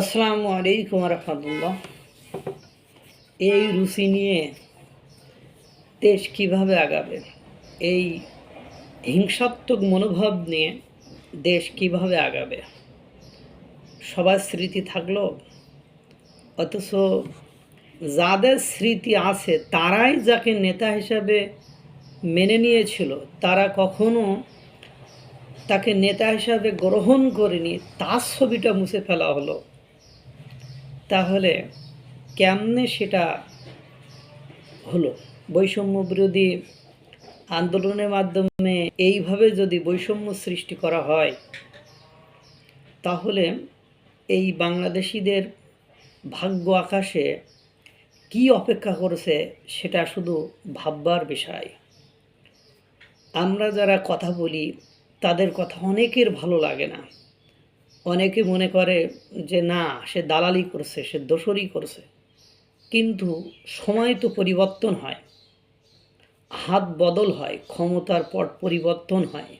আসসালামু আলাইকুম রহমতুল্লাহ। এই রুচি নিয়ে দেশ কীভাবে আগাবে? এই হিংসাত্মক মনোভাব নিয়ে দেশ কীভাবে আগাবে? সবার স্মৃতি থাকল? অথচ যাদের স্মৃতি আছে, তারাই যাকে নেতা হিসাবে মেনে নিয়েছিল, তারা কখনো তাকে নেতা হিসাবে গ্রহণ করেনি। তার ছবিটা মুছে ফেলা হলো। তাহলে কেমনে সেটা হলো? বৈষম্য বিরোধী আন্দোলনের মাধ্যমে এইভাবে যদি বৈষম্য সৃষ্টি করা হয়, তাহলে এই বাংলাদেশিদের ভাগ্য আকাশে কি অপেক্ষা করেছে সেটা শুধু ভাববার বিষয়। আমরা যারা কথা বলি, তাদের কথা অনেকের ভালো লাগে না। অনেকে মনে করে যে, না, সে দালালি করছে, সে দোসরি করছে। কিন্তু সময় তো পরিবর্তন হয়। হাত বদল হয়, ক্ষমতার পট পরিবর্তন হয়।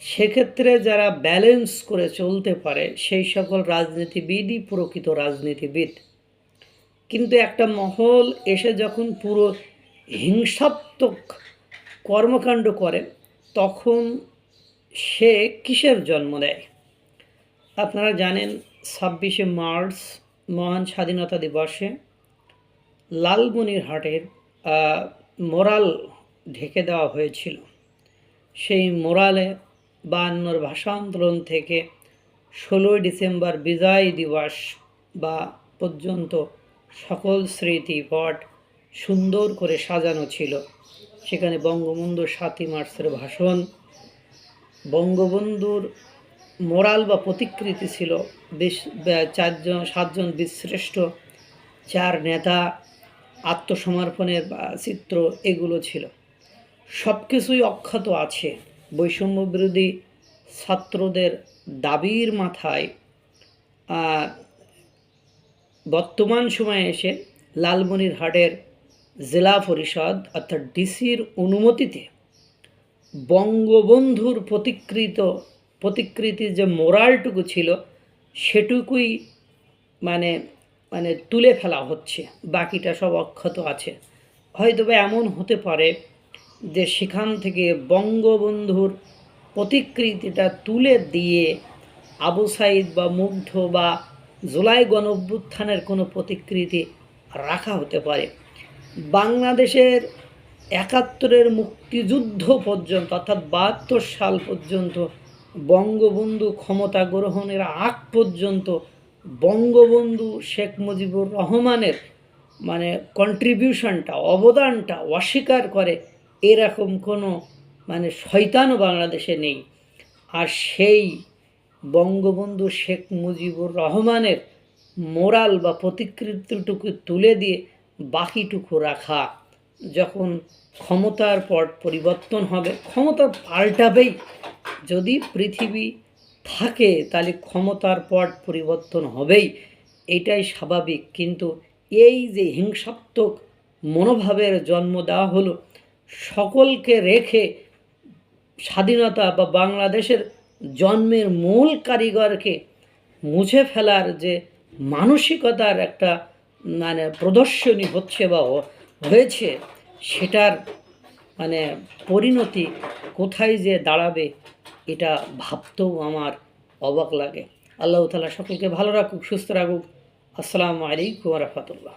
সেক্ষেত্রে যারা ব্যালেন্স করে চলতে পারে, সেই সকল রাজনীতিবিদই প্রকৃত রাজনীতিবিদ। কিন্তু একটা মহল এসে যখন পুরো হিংসাত্মক কর্মকাণ্ড করে, তখন সে কিসের জন্ম দেয়? আপনারা জানেন ছাব্বিশে মার্চ মহান স্বাধীনতা দিবসে লালমনিরহাটের মোরাল ঢেকে দেওয়া হয়েছিল। সেই মোরালে বায়ান্নর ভাষা আন্দোলন থেকে ষোলোই ডিসেম্বর বিজয় দিবস বা পর্যন্ত সকল স্মৃতি পট সুন্দর করে সাজানো ছিল। সেখানে বঙ্গবন্ধুর সাতই মার্চের ভাষণ, বঙ্গবন্ধুর মোরাল বা প্রতিকৃতি ছিল। বেশ চারজন, সাতজন বিশ্রেষ্ঠ চার নেতা, আত্মসমর্পণের চিত্র এগুলো ছিল। সব কিছুই অক্ষত আছে। বৈষম্য বিরোধী ছাত্রদের দাবির মাথায় বর্তমান সময়ে এসে লালমনিরহাটের জেলা পরিষদ, অর্থাৎ ডিসির অনুমতিতে বঙ্গবন্ধুর প্রতিকৃত প্রতিকৃতির যে মোরালটুকু ছিল, সেটুকুই মানে মানে তুলে ফেলা হচ্ছে। বাকিটা সব অক্ষত আছে। হয়তো বা এমন হতে পারে যে সেখান থেকে বঙ্গবন্ধুর প্রতিকৃতিটা তুলে দিয়ে আবু সাইদ বা মুগ্ধ বা জুলাই গণ অভ্যুত্থানের কোনো প্রতিকৃতি রাখা হতে পারে। বাংলাদেশের একাত্তরের মুক্তিযুদ্ধ পর্যন্ত, অর্থাৎ বাহাত্তর সাল পর্যন্ত বঙ্গবন্ধু ক্ষমতা গ্রহণের আগ পর্যন্ত বঙ্গবন্ধু শেখ মুজিবুর রহমানের মানে কন্ট্রিবিউশনটা অবদানটা অস্বীকার করে এরকম কোনো মানে শয়তানও বাংলাদেশে নেই। আর সেই বঙ্গবন্ধু শেখ মুজিবুর রহমানের মোরাল বা প্রতিকৃতিটুকু তুলে দিয়ে বাকিটুকু রাখা, যখন ক্ষমতার পট পরিবর্তন হবে ক্ষমতা পাল্টাবেই যদি পৃথিবী থাকে, তাহলে ক্ষমতার পট পরিবর্তন হবেই। এটাই স্বাভাবিক। কিন্তু এই যে হিংসাত্মক মনোভাবের জন্ম দেওয়া হলো, সকলকে রেখে স্বাধীনতা বা বাংলাদেশের জন্মের মূল কারিগরকে মুছে ফেলার যে মানসিকতার একটা মানে প্রদর্শনী হচ্ছে বা হয়েছে, সেটার মানে পরিণতি কোথায় যে দাঁড়াবে, এটা ভাবতেও আমার অবাক লাগে। আল্লাহ তালা সকলকে ভালো রাখুক, সুস্থ রাখুক। আসসালামু আলাইকুম রহমতুল্লাহ।